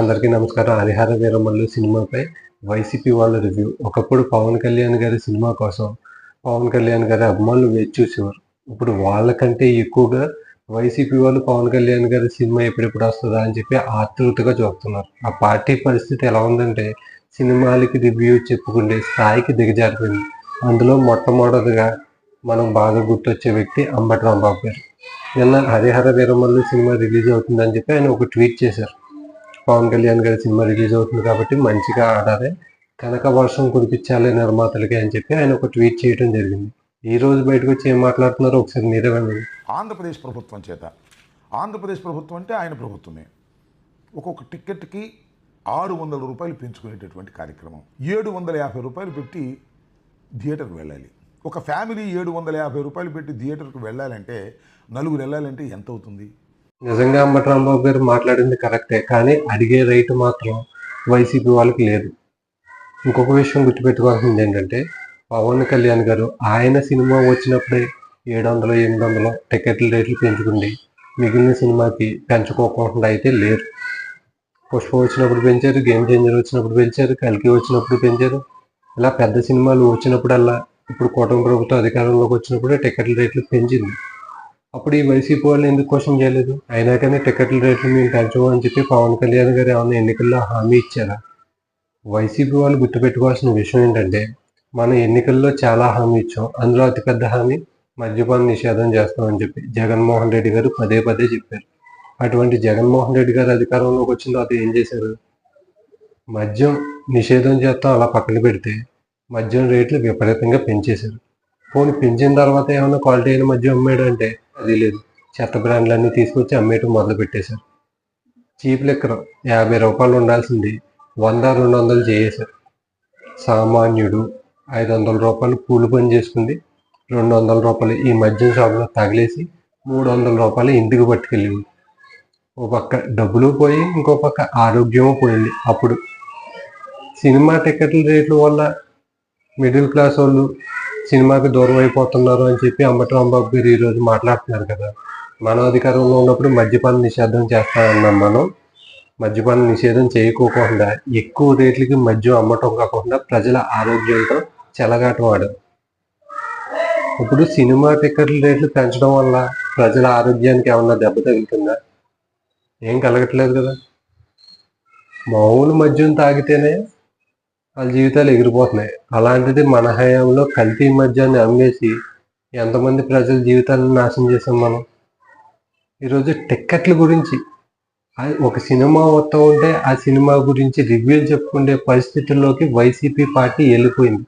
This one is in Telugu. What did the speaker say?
అందరికీ నమస్కారం. హరిహర వీరమల్లు సినిమాపై వైసీపీ వాళ్ళ రివ్యూ. ఒకప్పుడు పవన్ కళ్యాణ్ గారి సినిమా కోసం పవన్ కళ్యాణ్ గారి అభిమానులు వేచి చూసేవారు. ఇప్పుడు వాళ్ళకంటే ఎక్కువగా వైసీపీ వాళ్ళు పవన్ కళ్యాణ్ గారి సినిమా ఎప్పుడెప్పుడు వస్తుందా అని చెప్పి ఆతృతగా చూస్తున్నారు ఆ పార్టీ పరిస్థితి ఎలా ఉందంటే సినిమాలకి రివ్యూ చెప్పుకునే స్థాయికి దిగజారిపోయింది. అందులో మొట్టమొదటిగా మనం బాగా గుర్తొచ్చే వ్యక్తి అంబటి రాంబాబు గారు. నిన్న హరిహర వీరమల్లు సినిమా రిలీజ్ అవుతుందని చెప్పి ఆయన ఒక ట్వీట్ చేశారు. పవన్ కళ్యాణ్ గారి సినిమా రిలీజ్ అవుతుంది కాబట్టి మంచిగా ఆడాలి కనక వర్షం కురిపించాలి నిర్మాతలకి అని చెప్పి ఆయన ఒక ట్వీట్ చేయడం జరిగింది. ఈ రోజు బయటకు వచ్చి ఏం మాట్లాడుతున్నారో ఒకసారి మీరే వినండి. ఆంధ్రప్రదేశ్ ప్రభుత్వం చేత ఆంధ్రప్రదేశ్ ప్రభుత్వం అంటే ఆయన ప్రభుత్వమే. ఒక్కొక్క టిక్కెట్కి ఆరు వందల రూపాయలు పెంచుకునేటటువంటి కార్యక్రమం. ఏడు వందల యాభై రూపాయలు పెట్టి థియేటర్కి వెళ్ళాలి. ఒక ఫ్యామిలీ ఏడు వందల యాభై రూపాయలు పెట్టి థియేటర్కి వెళ్ళాలంటే నలుగురు వెళ్ళాలంటే ఎంత అవుతుంది నిజంగా అంబటరాంబాబు గారు మాట్లాడింది కరెక్టే కానీ అడిగే రైట్ మాత్రం వైసీపీ వాళ్ళకి లేదు. ఇంకొక విషయం గుర్తుపెట్టుకోవాల్సింది ఏంటంటే పవన్ కళ్యాణ్ గారు ఆయన సినిమా వచ్చినప్పుడే ఏడు వందలు ఎనిమిది వందలు టికెట్ల రేట్లు పెంచుకుంది. మిగిలిన సినిమాకి పెంచుకోకుండా అయితే లేరు. పుష్ప వచ్చినప్పుడు పెంచారు గేమ్ చేంజర్ వచ్చినప్పుడు పెంచారు కలికి వచ్చినప్పుడు పెంచారు. ఇలా పెద్ద సినిమాలు వచ్చినప్పుడల్లా ఇప్పుడు కూటమి ప్రభుత్వం అధికారంలోకి వచ్చినప్పుడే టికెట్ల రేట్లు పెంచింది. అప్పుడు ఈ వైసీపీ వాళ్ళు ఎందుకు క్వశ్చన్ చేయలేదు? అయినా కానీ టికెట్ల రేట్లు మేము పెంచము అని చెప్పి పవన్ కళ్యాణ్ గారు ఏమైనా ఎన్నికల్లో హామీ ఇచ్చారా? వైసీపీ వాళ్ళు గుర్తుపెట్టుకోవాల్సిన విషయం ఏంటంటే మనం ఎన్నికల్లో చాలా హామీ ఇచ్చాం. అందులో అతిపెద్ద హామీ మద్యపాన నిషేధం చేస్తామని చెప్పి జగన్మోహన్ రెడ్డి గారు పదే పదే చెప్పారు. అటువంటి జగన్మోహన్ రెడ్డి గారు అధికారంలోకి వచ్చిన తర్వాత ఏం చేశారు? మద్యం నిషేధం చేస్తాం అలా పక్కన పెడితే మద్యం రేట్లు విపరీతంగా పెంచేశారు. పోనీ పెంచిన తర్వాత ఏమైనా క్వాలిటీ అయిన మద్యం అమ్మాడు అంటే అది లేదు. చెత్త బ్రాండ్లన్నీ తీసుకొచ్చి అమ్మేయటం మొదలు పెట్టేశారు చీప్ లెక్కర్ యాభై రూపాయలు ఉండాల్సింది. వంద రెండు వందలు చేసేశారు. సామాన్యుడు ఐదు వందల రూపాయలు కూలి పని చేసుకుంది. రెండు వందల రూపాయలు ఈ మద్యం షాప్లో తగిలేసి మూడు వందల రూపాయలు ఇంటికి పట్టుకెళ్ళింది. ఓ పక్క డబ్బులు పోయి ఇంకో పక్క ఆరోగ్యము పోయింది. అప్పుడు సినిమా టికెట్ల రేట్ల వల్ల మిడిల్ క్లాస్ వాళ్ళు సినిమాకి దూరం అయిపోతున్నారు అని చెప్పి అంబటి రాంబాబు గారు ఈరోజు మాట్లాడుతున్నారు కదా. మన అధికారంలో ఉన్నప్పుడు మద్యపాన నిషేధం చేస్తామన్నాం మనం. మద్యపాన నిషేధం చేయకోకుండా ఎక్కువ రేట్లకి మద్యం అమ్మటం కాకుండా ప్రజల ఆరోగ్యంతో చెలగాటవాడు ఇప్పుడు సినిమా టికెట్ల రేట్లు పెంచడం వల్ల ప్రజల ఆరోగ్యానికి ఏమన్నా దెబ్బ తగులుతుందా? ఏం కలగట్లేదు కదా. మామూలు మద్యం తాగితేనే వాళ్ళ జీవితాలు ఎగిరిపోతున్నాయి. అలాంటిది మన హయాంలో కల్తీ మద్యాన్ని అమ్మేసి ఎంతమంది ప్రజల జీవితాలను నాశనం చేసాం మనం? ఈరోజు టిక్కెట్ల గురించి ఒక సినిమా వస్తూ ఉంటే ఆ సినిమా గురించి రివ్యూలు చెప్పుకునే పరిస్థితుల్లోకి వైసీపీ పార్టీ వెళ్ళిపోయింది.